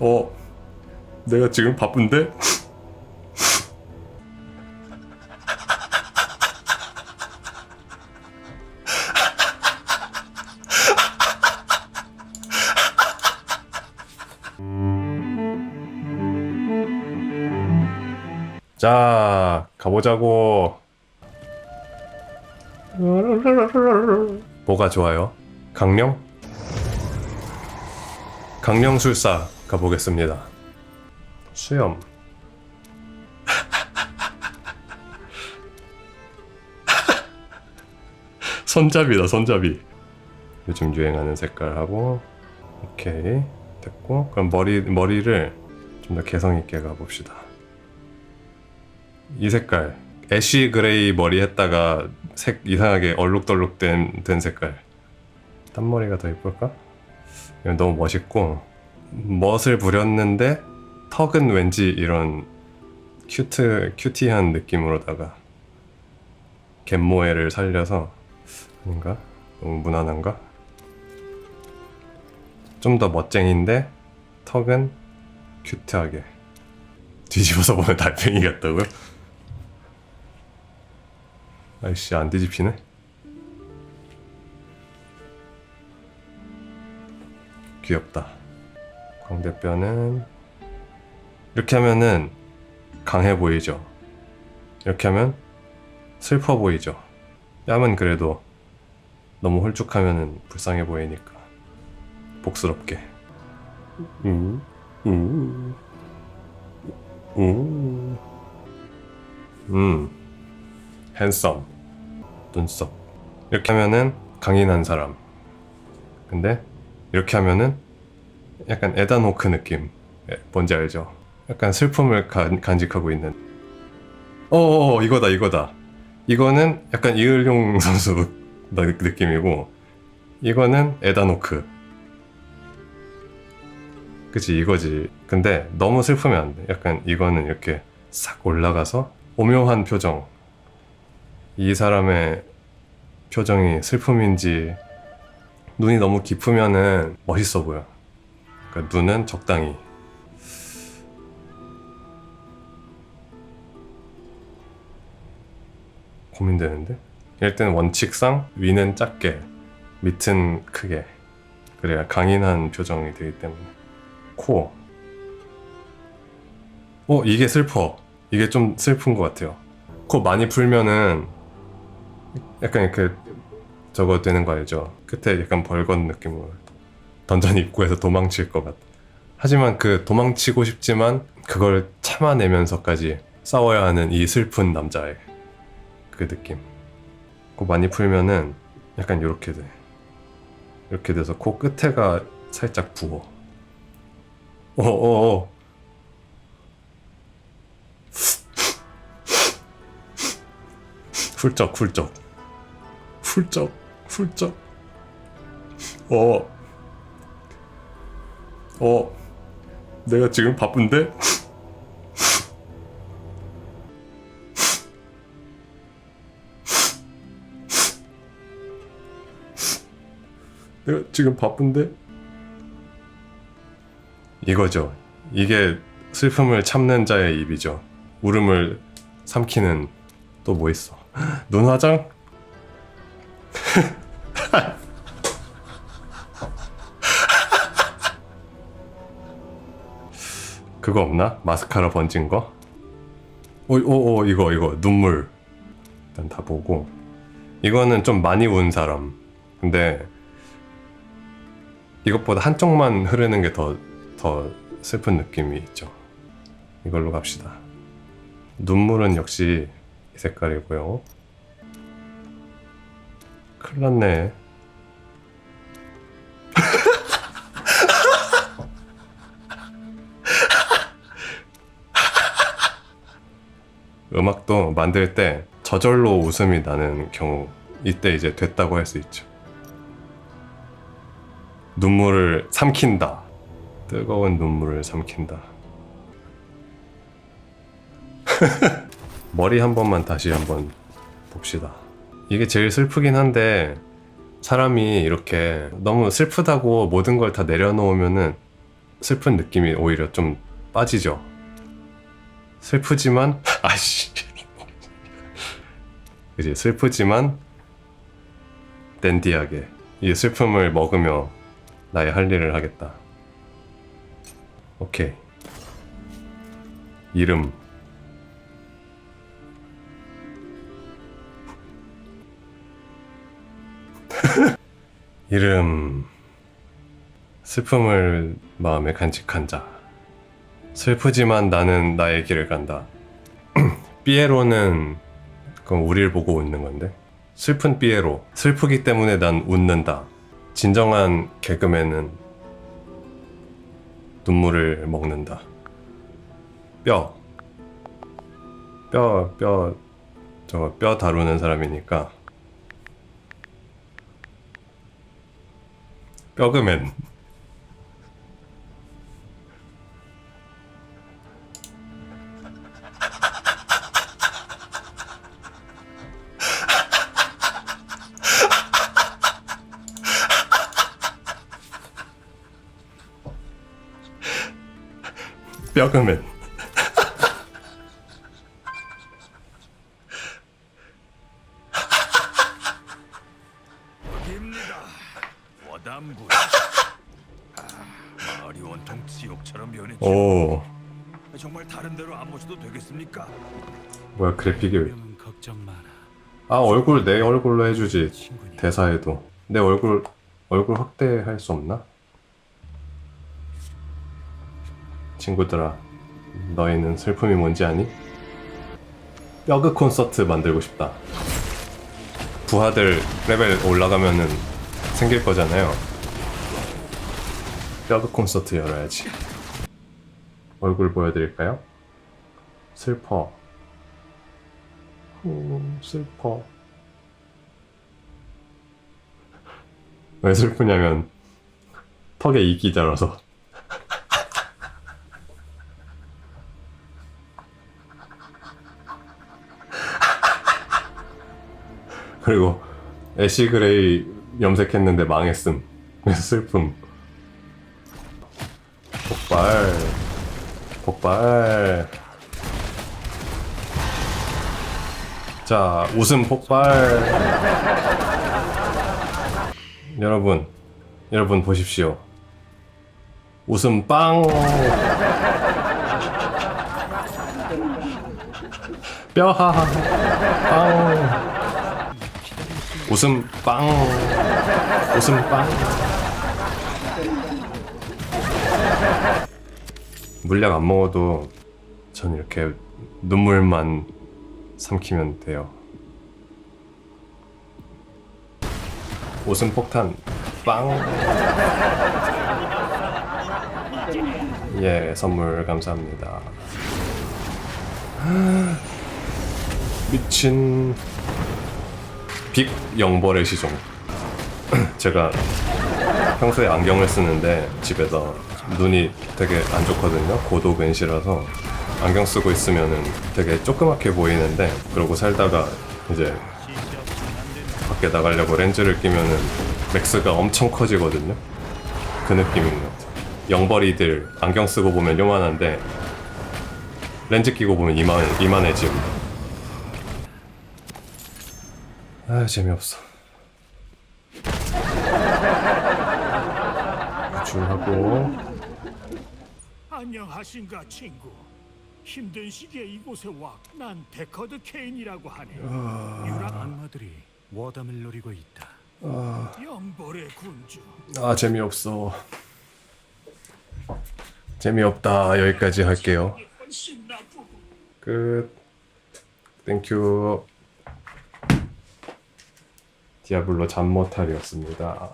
어, 내가 지금 바쁜데? 자, 가보자고. 뭐가 좋아요? 강령? 강령술사 가보겠습니다. 수염. 손잡이다, 손잡이. 요즘 유행하는 색깔하고, 오케이. 됐고, 그럼 머리, 머리를 좀 더 개성 있게 가봅시다. 이 색깔. 애쉬 그레이 머리 했다가 색 이상하게 얼룩덜룩 된, 된 색깔. 딴 머리가 더 이쁠까? 이건 너무 멋있고, 멋을 부렸는데, 턱은 왠지 이런 큐트, 큐티한 느낌으로다가, 갯모애를 살려서, 아닌가? 너무 무난한가? 좀 더 멋쟁인데, 턱은 큐트하게. 뒤집어서 보면 달팽이 같다고요? 아이씨 안 뒤집히네 귀엽다 광대뼈는 이렇게 하면은 강해 보이죠? 이렇게 하면 슬퍼 보이죠? 뺨은 그래도 너무 홀쭉하면은 불쌍해 보이니까 복스럽게. 음, 음, 음, 음. 핸섬 눈썹. 이렇게 하면은 강인한 사람. 근데 이렇게 하면은 약간 에단 호크 느낌. 예, 뭔지 알죠? 약간 슬픔을 간, 간직하고 있는. 어어 이거다 이거다. 이거는 약간 이을용 선수 느- 느낌이고 이거는 에단 호크. 그치 이거지. 근데 너무 슬프면 안 돼. 약간 이거는 이렇게 싹 올라가서 오묘한 표정. 이 사람의 표정이 슬픔인지 눈이 너무 깊으면은 멋있어 보여. 그러니까 눈은 적당히. 고민되는데? 때는 원칙상 위는 작게, 밑은 크게. 그래야 강인한 표정이 되기 때문에. 코. 어, 이게 슬퍼. 이게 좀 슬픈 것 같아요. 코 많이 풀면은 약간 이렇게 저거 되는 거 알죠? 끝에 약간 벌건 느낌으로 던전 입구에서 도망칠 것 같. 하지만 그 도망치고 싶지만 그걸 참아내면서까지 싸워야 하는 이 슬픈 남자의 그 느낌. 코 많이 풀면은 약간 이렇게 돼. 이렇게 돼서 코 끝에가 살짝 부어. 어어어. 훌쩍 훌쩍 훌쩍 훌쩍 어. 어. 내가 지금 바쁜데? 내가 지금 바쁜데? 이거죠. 이게 슬픔을 참는 자의 입이죠. 울음을 삼키는 또 뭐 있어? 눈 화장? 그거 없나? 마스카라 번진 거? 오, 오, 오, 이거, 이거, 눈물. 일단 다 보고. 이거는 좀 많이 운 사람. 근데, 이것보다 한쪽만 흐르는 게 더, 더 슬픈 느낌이 있죠. 이걸로 갑시다. 눈물은 역시 이 색깔이고요. 큰일 났네. 음악도 만들 때 저절로 웃음이 나는 경우 이때 이제 됐다고 할 수 있죠. 눈물을 삼킨다. 뜨거운 눈물을 삼킨다. 머리 한 번만 다시 한번 봅시다. 이게 제일 슬프긴 한데 사람이 이렇게 너무 슬프다고 모든 걸 다 내려놓으면은 슬픈 느낌이 오히려 좀 빠지죠. 슬프지만 아씨. 그지 슬프지만 댄디하게 이 슬픔을 먹으며 나의 할 일을 하겠다. 오케이. 이름 이름 슬픔을 마음에 간직한 자 슬프지만 나는 나의 길을 간다 삐에로는 그건 우리를 보고 웃는 건데? 슬픈 삐에로. 슬프기 때문에 난 웃는다. 진정한 개그맨은 눈물을 먹는다. 뼈. 뼈, 뼈, 저뼈 다루는 사람이니까. 뼈그맨 입니다. 워담부. 아, 마을이 온통 지옥처럼 변했죠. 오 정말 다른 데로 안 모셔도 되겠습니까? 뭐야 그래픽이 왜 걱정 마라. 아 얼굴 내 얼굴로 해주지 친구니. 대사에도 내 얼굴 얼굴 확대할 수 없나? 친구들아 너희는 슬픔이 뭔지 아니? 뼈그 콘서트 만들고 싶다. 부하들 레벨 올라가면은 생길 거잖아요. 뼈그 콘서트 열어야지. 얼굴 보여드릴까요? 슬퍼. 음, 슬퍼. 왜 슬프냐면 턱에 이끼 자라서 그리고 애쉬 그레이 염색했는데 망했음 슬픔 폭발 폭발 자 웃음 폭발 여러분, 여러분 보십시오. 웃음 빵. 뼈하하 빵. 웃음 빵. 웃음 빵. 물약 안 먹어도 전 이렇게 눈물만 삼키면 돼요. 웃음 폭탄 빵. 예, 선물 감사합니다. 미친 빅 영벌의 시종. 제가 평소에 안경을 쓰는데 집에서 눈이 되게 안 좋거든요. 고도 근시라서 안경 쓰고 있으면은 되게 조그맣게 보이는데 그러고 살다가 이제 밖에 나가려고 렌즈를 끼면은 맥스가 엄청 커지거든요. 그 느낌인 것 같아요. 영벌이들 안경 쓰고 보면 요만한데 렌즈 끼고 보면 이만 이만해짐. 아 재미없어. 구출하고 안녕하신가 친구 힘든 시기에 이곳에 와 난 데커드 케인이라고 하네 유랑 악마들이 워담을 노리고 있다. 영벌의 군주 아 재미없어. 재미없다 여기까지 할게요. 훨씬 나쁘고 끝. 땡큐. 디아블로 잠못탈이었습니다.